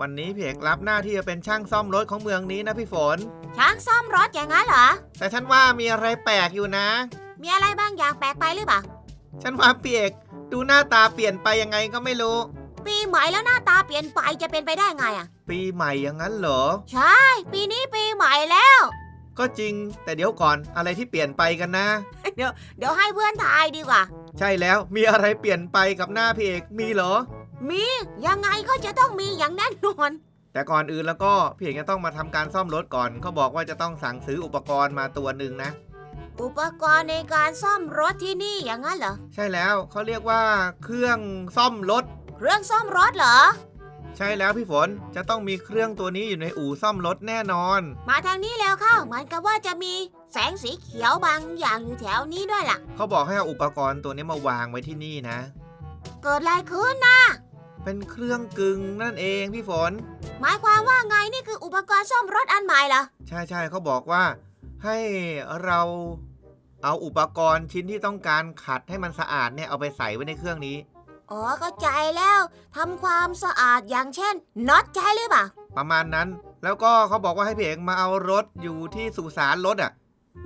วันนี้พี่เอกรับหน้าที่จะเป็นช่างซ่อมรถของเมืองนี้นะพี่ฝน ช้างซ่อมรถอย่างนั้นเหรอ แต่ฉันว่ามีอะไรแปลกอยู่นะ มีอะไรบางอย่างแปลกไปหรือเปล่า ฉันว่าพี่เอกดูหน้าตาเปลี่ยนไปยังไงก็ไม่รู้ ปีใหม่แล้วหน้าตาเปลี่ยนไปจะเป็นไปได้ไงอะ ปีใหม่อย่างนั้นเหรอ ใช่ ปีนี้ปีใหม่แล้ว ก็จริง แต่เดี๋ยวก่อนอะไรที่เปลี่ยนไปกันนะ เดี๋ยวให้เพื่อนทายดีกว่า ใช่แล้วมีอะไรเปลี่ยนไปกับหน้าพี่เอกมีเหรอ มียังไงก็จะต้องมีอย่างแน่นอน แต่ก่อนอื่นแล้วก็พี่เอกจะต้องมาทำการซ่อมรถก่อน เขาบอกว่าจะต้องสั่งซื้ออุปกรณ์มาตัวหนึ่งนะ อุปกรณ์ในการซ่อมรถที่นี่อย่างนั้นเหรอ ใช่แล้วเขาเรียกว่าเครื่องซ่อมรถ เครื่องซ่อมรถเหรอ ใช่แล้วพี่ฝนจะต้องมีเครื่องตัวนี้อยู่ในอู่ซ่อมรถแน่นอน มาทางนี้แล้วเข้าเหมือนกับว่าจะมีแสงสีเขียวบางอย่างอยู่แถวนี้ด้วยล่ะ เขาบอกให้เอาอุปกรณ์ตัวนี้มาวางไว้ที่นี่นะ เกิดอะไรขึ้นนะ เป็นเครื่องกึ่งนั่นเองพี่ฝน หมายความว่าไงนี่คืออุปกรณ์ซ่อมรถอันใหม่เหรอ ใช่ใช่เขาบอกว่า ให้เราเอาอุปกรณ์ชิ้นที่ต้องการขัดให้มันสะอาดเนี่ยเอาไปใส่ไว้ในเครื่องนี้ อ๋อเข้าใจแล้วทำความสะอาดอย่างเช่นน็อตใช่หรือเปล่า ประมาณนั้น แล้วก็เขาบอกว่าให้พี่เอกมาเอารถอยู่ที่สุสานรถอะ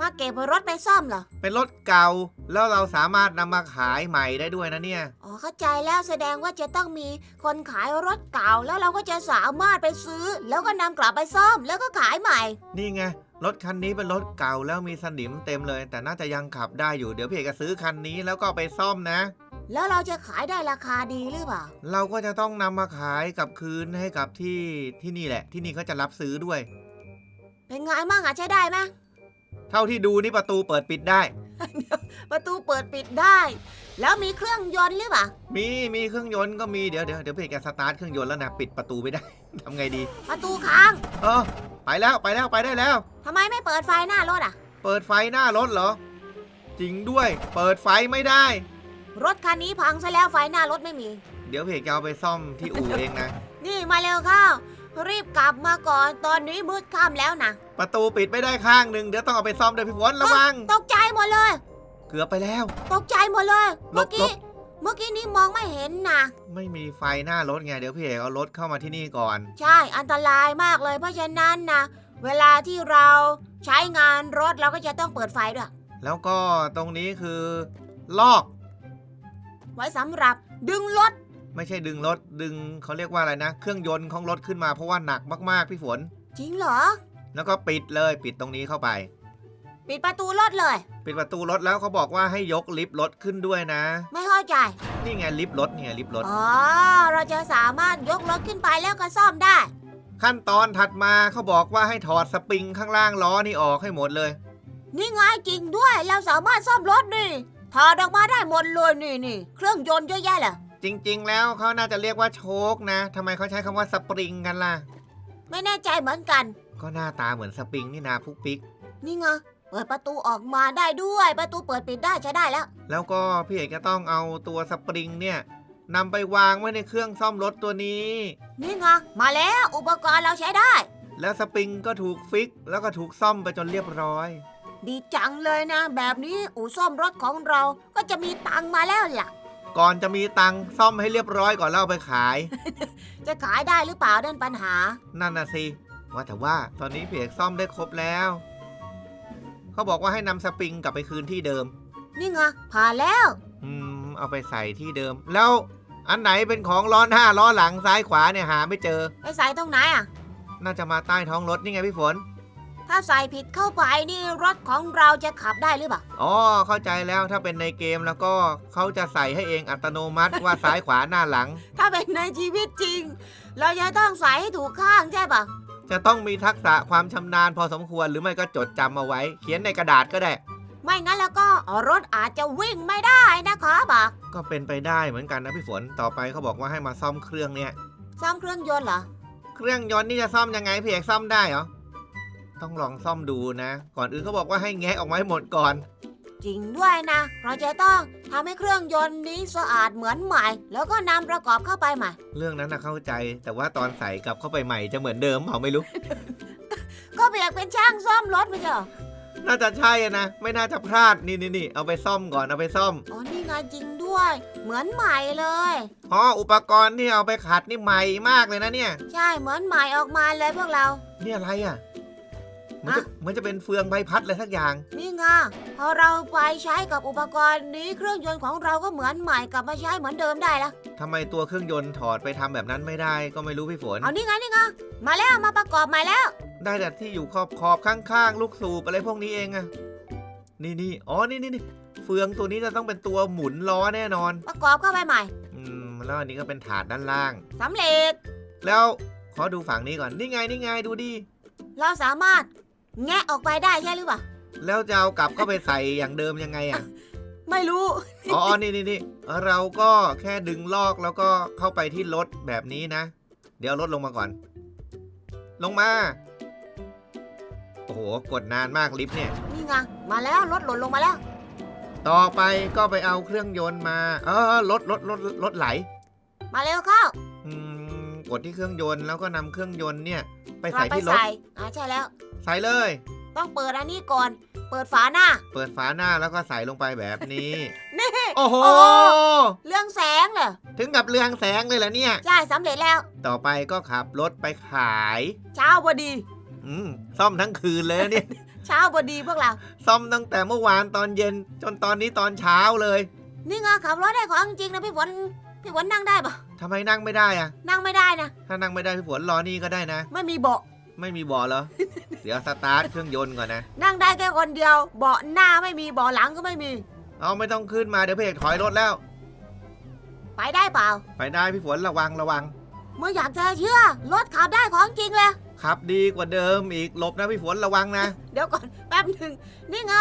มาเก็บรถไปซ่อมเหรอ เป็นรถเก่าแล้วเราสามารถนำมาขายใหม่ได้ด้วยนะเนี่ย อ๋อเข้าใจแล้วแสดงว่าจะต้องมีคนขายรถเก่าแล้วเราก็จะสามารถไปซื้อ แล้วก็นำกลับไปซ่อมแล้วก็ขายใหม่ นี่ไง รถคันนี้เป็นรถเก่าแล้วมีสนิมเต็มเลย แต่น่าจะยังขับได้อยู่เดี๋ยวพี่เอกจะซื้อคันนี้แล้วก็เอาไปซ่อมนะ แล้วเราจะขายได้ราคาดีหรือเปล่า เราก็จะต้องนำมาขายกลับคืนให้กับที่ที่นี่แหละ ที่นี่เขาจะรับซื้อด้วย เป็นไงมั่งอะใช้ได้ไหม เท่าที่ดูนี่ประตูเปิดปิดได้ ประตูเปิดปิดได้ แล้วมีเครื่องยนต์หรือเปล่ามีมีเครื่องยนต์ก็มีเดี๋ยวเดี๋ยวเดี๋ยวพี่เอกจะสตาร์ทเครื่องยนต์แล้วนะปิดประตูไม่ได้ ทำไงดี ประตูค้างเออไปแล้วไปแล้วไปได้แล้ว ทำไมไม่เปิดไฟหน้ารถอะ เปิดไฟหน้ารถเหรอ จริงด้วย เปิดไฟไม่ได้ รถคันนี้พังซะแล้วไฟหน้ารถไม่มี เดี๋ยวเพจจะเอาไปซ่อมที่อู่เองนะ นี่มาเร็วเข้า รีบกลับมาก่อนตอนนี้มืดค่ำแล้วนะ ประตูปิดไม่ได้ข้างหนึ่งเดี๋ยวต้องเอาไปซ่อมด้วยพี่ฝนระวัง ตกใจหมดเลย เกือบไปแล้ว ตกใจหมดเลย หลเมื่อบกี้หลบเมื่อกี้นี้มองไม่เห็นนะไม่มีไฟหน้ารถไงเดี๋ยวพี่เอกเอารถเข้ามาที่นี่ก่อน ใช่ อันตรายมากเลย เพราะฉะนั้นนะเวลาที่เราใช้งานรถเราก็จะต้องเปิดไฟด้วย แล้วก็ตรงนี้คือ ลอกไว้สำหรับดึงรถ ไม่ใช่ดึงรถดึงเขาเรียกว่าอะไรนะ เครื่องยนต์ของรถขึ้นมาเพราะว่าหนักมากๆพี่ฝน จริงเหรอ แล้วก็ปิดเลยปิดตรงนี้เข้าไป ปิดประตูรถเลย ปิดประตูรถแล้วเขาบอกว่าให้ยกลิฟต์รถขึ้นด้วยนะ ไม่เข้าใจ นี่ไงลิฟต์รถเนี่ยลิฟต์รถ อ๋อ เราจะสามารถยกรถขึ้นไปแล้วก็ซ่อมได้ ขั้นตอนถัดมาเขาบอกว่าให้ถอดสปริงข้างล่างล้อนี่ออกให้หมดเลย นี่ไงจริงด้วยเราสามารถซ่อมรถนี่ถอดออกมาได้หมดเลยนี่นี่เครื่องยนต์เยอะแยะเลยจริง ๆ แล้วเขาน่าจะเรียกว่าโชคนะทำไมเขาใช้คำว่าสปริงกันล่ะ ไม่แน่ใจเหมือนกัน ก็หน้าตาเหมือนสปริงนี่นาพุกปิก นี่ไงเปิดประตูออกมาได้ด้วย ประตูเปิดปิดได้ใช้ได้แล้ว แล้วก็พี่เอกจะต้องเอาตัวสปริงเนี่ยนำไปวางไว้ในเครื่องซ่อมรถตัวนี้ นี่ไงมาแล้วอุปกรณ์เราใช้ได้ แล้วสปริงก็ถูกฟิก แล้วก็ถูกซ่อมไปจนเรียบร้อย ดีจังเลยนะ แบบนี้อู่ซ่อมรถของเราก็จะมีตังค์มาแล้วล่ะ ก่อนจะมีตังค์ซ่อมให้เรียบร้อยก่อนแล้วเอาไปขาย จะขายได้หรือเปล่านั่นปัญหา นั่นน่ะสิ ว่าแต่ว่าตอนนี้พี่เอกซ่อมได้ครบแล้ว เขาบอกว่าให้นำสปริงกลับไปคืนที่เดิม นี่ไงผ่านแล้ว อืม เอาไปใส่ที่เดิม แล้วอันไหนเป็นของล้อหน้าล้อหลังซ้ายขวาเนี่ยหาไม่เจอไปใส่ตรงไหนอะ น่าจะมาใต้ท้องรถนี่ไงพี่ฝน ถ้าใส่ผิดเข้าไปนี่รถของเราจะขับได้หรือเปล่า อ๋อ เข้าใจแล้วถ้าเป็นในเกมแล้วก็เขาจะใส่ให้เองอัตโนมัติว่าซ้ายขวาหน้าหลัง ถ้าเป็นในชีวิตจริง เราจะต้องใส่ให้ถูกข้างใช่ปะ จะต้องมีทักษะความชำนาญพอสมควรหรือไม่ก็จดจำเอาไว้ เขียนในกระดาษก็ได้ ไม่งั้นแล้วก็รถอาจจะวิ่งไม่ได้นะคะบอกก็เป็นไปได้เหมือนกันนะพี่ฝนต่อไปเขาบอกว่าให้มาซ่อมเครื่องเนี่ย ซ่อมเครื่องยนต์เหรอ เครื่องยนต์นี่จะซ่อมยังไงพี่เอกซ่อมได้เหรอ ต้องลองซ่อมดูนะ ก่อนอื่นเขาบอกว่าให้แงะออกมาให้หมดก่อน จริงด้วยนะ เราจะต้องทำให้เครื่องยนต์นี้สะอาดเหมือนใหม่ แล้วก็นำประกอบเข้าไปใหม่ เรื่องนั้นนะเข้าใจ แต่ว่าตอนใส่กลับเข้าไปใหม่จะเหมือนเดิมเปล่าไม่รู้ ก็เบียกเป็นช่างซ่อมรถไม่ใช่เหรอน่าจะใช่อะนะ ไม่น่าจะพลาดนี่นี่นี่เอาไปซ่อมก่อนเอาไปซ่อมอ๋อนี่ไงจริงด้วย เหมือนใหม่เลย อ๋ออุปกรณ์ที่เอาไปขัดนี่ใหม่มากเลยนะเนี่ย ใช่เหมือนใหม่ออกมาเลยพวกเรานี่อะไรอะ เหมือนจะเหมือนจะเป็นเฟืองใบพัดเลยสักอย่าง นี่ไงพอเราไปใช้กับอุปกรณ์นี้เครื่องยนต์ของเราก็เหมือนใหม่กลับมาใช้เหมือนเดิมได้ละทำไมตัวเครื่องยนต์ถอดไปทำแบบนั้นไม่ได้ก็ไม่รู้พี่ฝน เอานี่ไงนี่ไงมาแล้วมาประกอบใหม่แล้ว ได้แต่ที่อยู่ขอบขอบข้างๆ ลูกสูบอะไรพวกนี้เองอะนี่นี่อ๋อนี่นี่นี่เฟืองตัวนี้จะต้องเป็นตัวหมุนล้อแน่นอน ประกอบเข้าไปใหม่ อืมแล้วอันนี้ก็เป็นถาดด้านล่างสำเร็จ แล้วขอดูฝั่งนี้ก่อนนี่ไงนี่ไงดูดิเราสามารถ แงะออกไปได้ใช่หรือเปล่า แล้วจะเอากลับก็ไปใส่อย่างเดิมยังไงอะไม่รู้ อ๋อ นี่นี่นี่เราก็แค่ดึงลอกแล้วก็เข้าไปที่รถแบบนี้นะ เดี๋ยวเอารถลงมาก่อน ลงมา โอ้โห กดนานมากลิฟต์เนี่ย นี่ไง มาแล้วรถหล่นลงมาแล้ว ต่อไปก็ไปเอาเครื่องยนต์มา เออรถรถรถรถไหล มาเร็วเข้า อืม กดที่เครื่องยนต์แล้วก็นำเครื่องยนต์เนี่ย ไปเราใส่ไปที่รถใส่อ่าใช่แล้ว ใส่เลย ต้องเปิดอันนี้ก่อน เปิดฝาหน้า เปิดฝาหน้าแล้วก็ใส่ลงไปแบบนี้ นี่ โอ้โห โอ้ เรื่องแสงเหรอถึงกับเรืองแสงเลยเหรอเนี่ย ใช่สำเร็จแล้ว ต่อไปก็ขับรถไปขาย เช้าพอดี อืมซ่อมทั้งคืนเลยนะเนี่ย เช้าพอดีพวกเรา ซ่อมตั้งแต่เมื่อวานตอนเย็น จนตอนนี้ตอนเช้าเลย นี่ไงขับรถได้ของจริงนะพี่ฝนพี่ฝนนั่งได้ปะทำไมนั่งไม่ได้อะนั่งไม่ได้นะ ถ้านั่งไม่ได้พี่ฝนรอนี่ก็ได้นะ ไม่มีเบาะ ไม่มีเบ่อเหรอ เดี๋ยวสตาร์ทเครื่องยนต์ก่อนนะ นั่งได้แค่คนเดียว เบาะหน้าไม่มีเบาะหลังก็ไม่มี เอาไม่ต้องขึ้นมาเดี๋ยวพี่เอกถอยรถแล้ว ไปได้เปล่า ไปได้พี่ฝนระวังระวังเมื่ออยากจะเชื่อรถขับได้ของจริงเลย ขับดีกว่าเดิมอีกหลบนะพี่ฝนระวังนะเดี๋ยวก่อนแป๊บหนึ่งนี่ไง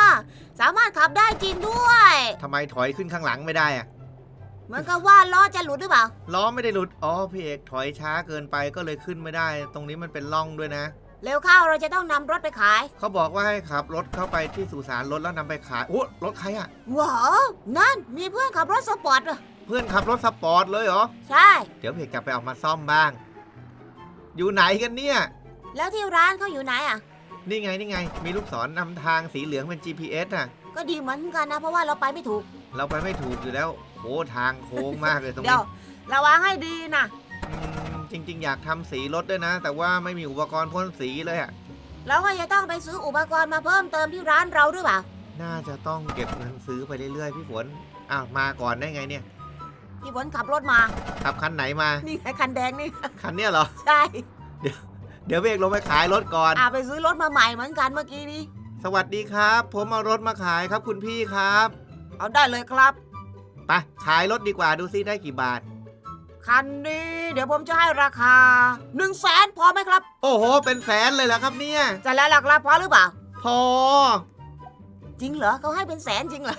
สามารถขับได้จริงด้วย ทำไมถอยขึ้นข้างหลังไม่ได้อะ เหมือนกับว่าล้อจะหลุดหรือเปล่า ล้อไม่ได้หลุด อ๋อ พี่เอกถอยช้าเกินไปก็เลยขึ้นไม่ได้ ตรงนี้มันเป็นร่องด้วยนะ เร็วเข้าเราจะต้องนำรถไปขายเขาบอกว่าให้ขับรถเข้าไปที่สุสานรถแล้วนำไปขาย โอ้รถใครอะว้าวนั่นมีเพื่อนขับรถสปอร์ตเหรอเพื่อนขับรถสปอร์ตเลยเหรอ ใช่ เดี๋ยวเพจกลับไปเออกมาซ่อมบ้าง อยู่ไหนกันเนี่ย แล้วที่ร้านเขาอยู่ไหนอะ นี่ไงนี่ไง มีลูกศรนำทางสีเหลืองเป็น GPS น่ะ ก็ดีเหมือนกันนะ เพราะว่าเราไปไม่ถูก เราไปไม่ถูกอยู่แล้วโอ้ทางโค้งมากเลยตรงเดี๋ยนี้วระวังให้ดีนะอืมจริง ๆ อยากทำสีรถด้วยนะ แต่ว่าไม่มีอุปกรณ์พ่นสีเลยอะเราก็จะต้องไปซื้ออุปกรณ์มาเพิ่มเติมที่ร้านเราหรือเปล่าน่าจะต้องเก็บเงินซื้อไปเรื่อยๆพี่ฝนอ้าวมาก่อนได้ไงเนี่ยพี่ฝนขับรถมา ขับคันไหนมานี่ไงคันแดงนี่ คันเนี้ยเหรอใช่เดี๋ยวเบรกลงไปขายรถก่อน อ่าไปซื้อรถมาใหม่เหมือนกันเมื่อกี้นี้สวัสดีครับ ผมเอารถมาขายครับคุณพี่ครับ เอาได้เลยครับ ไปขายรถดีกว่าดูซิได้กี่บาท คันนี้เดี๋ยวผมจะให้ราคา1นึ่งแสนพอไหมครับโอ้โห เป็นแสนเลยเหรอครับเนี่ย จะแล้วล่ะครับพอหรือเปล่า พอ จริงเหรอเขาให้เป็นแสนจริงเหรอ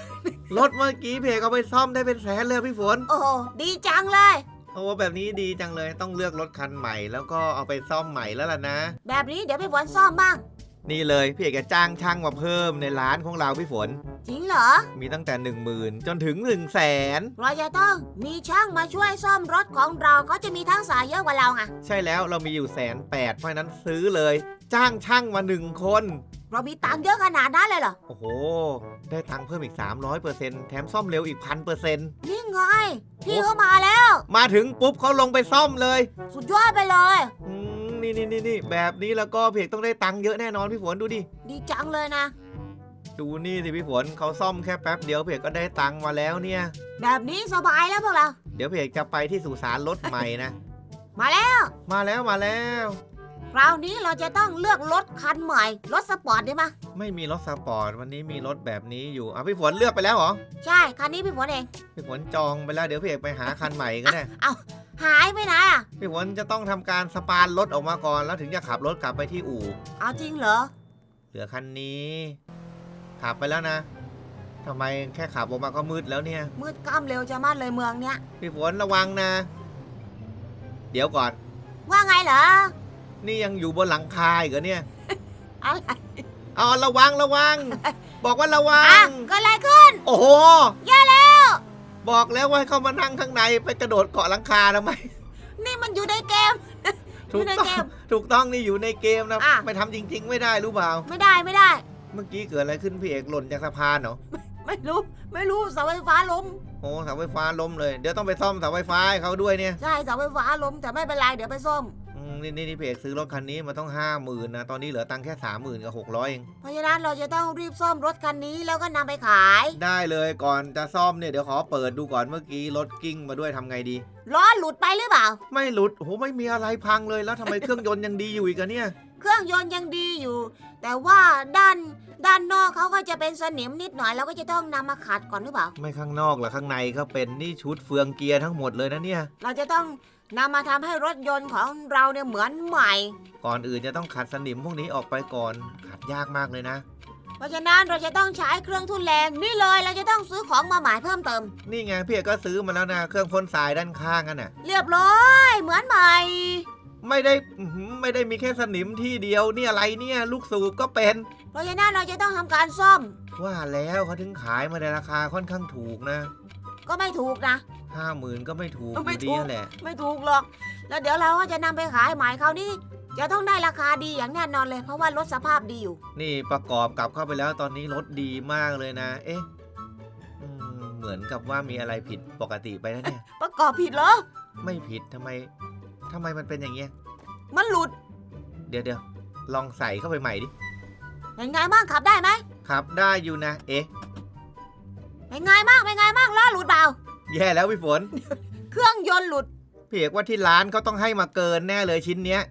รถเมื่อกี้เพจเอาไปซ่อมได้เป็นแสนเลยพี่ฝน โอ้โหดีจังเลย โอ้แบบนี้ดีจังเลยต้องเลือกรถคันใหม่ แล้วก็เอาไปซ่อมใหม่แล้วล่ะนะ แบบนี้เดี๋ยวพี่ฝนซ่อมบ้าง นี่เลยพี่เอกจะจ้างช่างมาเพิ่มในร้านของเราพี่ฝน จริงเหรอ มีตั้งแต่ 1 0,000 จนถึง 1 0 0 0 0แสนเราจะต้องมีช่างมาช่วยซ่อมรถของเราเขาจะมีทั้งสายเยอะกว่าเราไงใช่แล้วเรามีอยู่แสนแปดเพราะฉะนั้นซื้อเลย จ้างช่างมาหนึ่งคน เรามีตังค์เยอะขนาดนั้นเลยเหรอ โอ้โห ได้ตังค์เพิ่มอีก 300%แถมซ่อมเร็วอีกพันเปอร์เซ็นต์นี่ไงพี่เขามาแล้ว มาถึงปุ๊บเขาลงไปซ่อมเลย สุดยอดไปเลย อืม นี่นี่นี่นี่แบบนี้แล้วก็เพจต้องได้ตังค์เยอะแน่นอนพี่ฝนดูดิ ดีจังเลยนะ ดูนี่สิพี่ฝนเขาซ่อมแค่แป๊บเดียวเพจก็ได้ตังค์มาแล้วเนี่ย แบบนี้สบายแล้วพวกเรา เดี๋ยวเพจจะไปที่สุสานรถใหม่นะ มาแล้ว มาแล้วมาแล้ว คราวนี้เราจะต้องเลือกรถคันใหม่ รถสปอร์ตได้ไหมยไม่มีรถสปอร์ตวันนี้มีรถแบบนี้อยู่อะพี่ฝนเลือกไปแล้วเหรอใช่ คันนี้พี่ฝนเอง พี่ฝนจองไปแล้วเดี๋ยวพี่เอกไปหาคันใหม่ก็ได้ หายไปไหนอะ พี่ฝนจะต้องทำการสปานรถออกมาก่อน แล้วถึงจะขับรถกลับไปที่อู่ เอาจริงเหรอ เหลือคันนี้ ขับไปแล้วนะทำไมแค่ขับออกมาก็มืดแล้วเนี่ย มืดก้ามเร็วจะมากเลยเมืองเนี้ย พี่ฝนระวังนะ เดี๋ยวก่อน ว่าไงเหรอ นี่ยังอยู่บนหลังคาอีกเหรอเนี่ย อะไรเอาระวังระวัง บอกว่าระวัอะงก็อะไรขึ้น โอ้โห แย่แล้ว บอกแล้วว่าให้เขามานั่งข้างในไปกระโดดเกาะหลังคาทำไม นี่มันอยู่ในเกม ถูกอยู่ในต้องเกมถูกต้องนี่อยู่ในเกมนะ อะไม่ทำจริง ๆ ไม่ได้รู้เปล่า ไม่ได้ไม่ได้ เมื่อกี้เกิดอะไรขึ้นพี่เอกหล่นจากสะพานเหรอ ไม่รู้ ไม่รู้เสาไฟฟ้าล้ม โอ้เสาไฟฟ้าล้มเลย เดี๋ยวต้องไปซ่อมเสาไฟฟ้าให้เขาด้วยเนี่ย ใช่เสาไฟฟ้าล้มแต่ไม่เป็นไรเดี๋ยวไปซ่อมอืม นี่นี่นี่พี่เอกซื้อรถคันนี้มาต้องห้าหมื่นนะ ตอนนี้เหลือตังค์แค่สามหมื่นกับหกร้อยเอง เพราะฉะนั้นเราจะต้องรีบซ่อมรถคันนี้แล้วก็นำไปขาย ได้เลยก่อนจะซ่อมเนี่ยเดี๋ยวขอเปิดดูก่อนเมื่อกี้รถกิ้งมาด้วยทำไงดี ล้อหลุดไปหรือเปล่า ไม่หลุดโอ้โหไม่มีอะไรพังเลยแล้วทำไมเครื่องยนต์ยังดีอยู่อีกอะเนี่ย เครื่องยนต์ยังดีอยู่ แต่ว่าด้านด้านนอกเขาก็จะเป็นสนิมนิดหน่อยเราก็จะต้องนำมาขัดก่อนหรือเปล่า ไม่ข้างนอกหรอข้างในก็เป็นนี่ชุดเฟืองเกียร์ทั้งหมดเลยนะเนี่ย เราจะต้องนำมาทำให้รถยนต์ของเราเนี่ยเหมือนใหม่ ก่อนอื่นจะต้องขัดสนิมพวกนี้ออกไปก่อน ขัดยากมากเลยนะ เพราะฉะนั้นเราจะต้องใช้เครื่องทุนแรงนี่เลยเราจะต้องซื้อของมาใหม่เพิ่มเติม นี่ไงพี่เอกก็ซื้อมาแล้วนะเครื่องพ่นทรายด้านข้างกันน่ะเรียบร้อยเหมือนใหม่ ไม่ได้อื้อหือไม่ได้มีแค่สนิมที่เดียวนี่อะไรเนี่ยลูกสูบก็เป็น เพราะฉะนั้นเราจะต้องทำการซ่อม ว่าแล้วเขาถึงขายมาในราคาค่อนข้างถูกนะก็ไม่ถูกนะ ห้าหมื่นก็ไม่ถูกอไม่ยู่ถูดีก นั่นแหละ ไม่ถูกหรอก แล้วเดี๋ยวเราก็จะนำไปขายใหม่คราวนี้จะต้องได้ราคาดีอย่างแน่นอนเลย เพราะว่ารถสภาพดีอยู่ นี่ประกอบกลับเข้าไปแล้วตอนนี้รถดีมากเลยนะ เอ๊ะอืมเหมือนกับว่ามีอะไรผิดปกติไปนะเนี่ย ประกอบผิดเหรอ ไม่ผิดทำไม ทำไมมันเป็นอย่างเงี้ย มันหลุดเดี๋ยวเดี๋ยวลองใส่เข้าไปใหม่ดิ เป็นไงบ้างขับได้ไหมครับได้อยู่นะ เอ๊ะ เป็นไงบ้างเป็นไงบ้างล้อหลุดเปล่า แย่แล้วพี่ฝน เครื่องยนต์หลุดพี่เอกว่าที่ร้านเขาต้องให้มาเกินแน่เลยชิ้นเนี้ย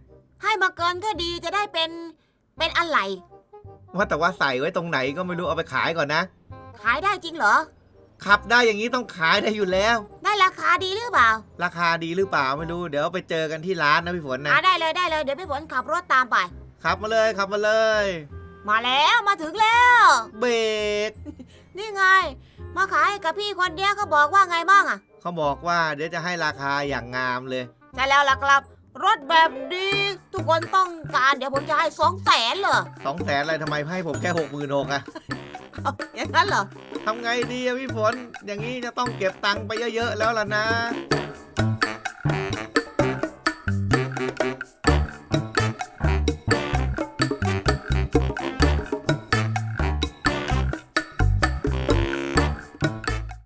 ให้มาเกินก็ดีจะได้เป็นเป็นอะไร ว่าแต่ว่าใส่ไว้ตรงไหนก็ไม่รู้เอาไปขายก่อนนะ ขายได้จริงเหรอ ขับได้อย่างนี้ต้องขายได้อยู่แล้ว ได้ราคาดีหรือเปล่าราคาดีหรือเปล่าไม่รู้ เดี๋ยวไปเจอกันที่ร้านนะพี่ฝนนะอ่าได้เลยได้เลยเดี๋ยวพี่ฝนขับรถตามไป ขับมาเลยขับมาเลย มาแล้วมาถึงแล้ว เบรกนี่ไง มาขายให้กับพี่คนเนี้ยเขาบอกว่าไงบ้างอะเขาบอกว่าเดี๋ยวจะให้ราคาอย่างงามเลย ใช่แล้วล่ะครับ รถแบบดีทุกคนต้องการเดี๋ยวผมจะให้สองแสนเหรอสองแสนอะไรทำไมให้ผมแค่หกหมื่นหกอะ เอาอย่างนั้นเหรอ ทำไงดีอะพี่ฝน อย่างนี้จะต้องเก็บตังค์ไปเยอะๆแล้วล่ะนะ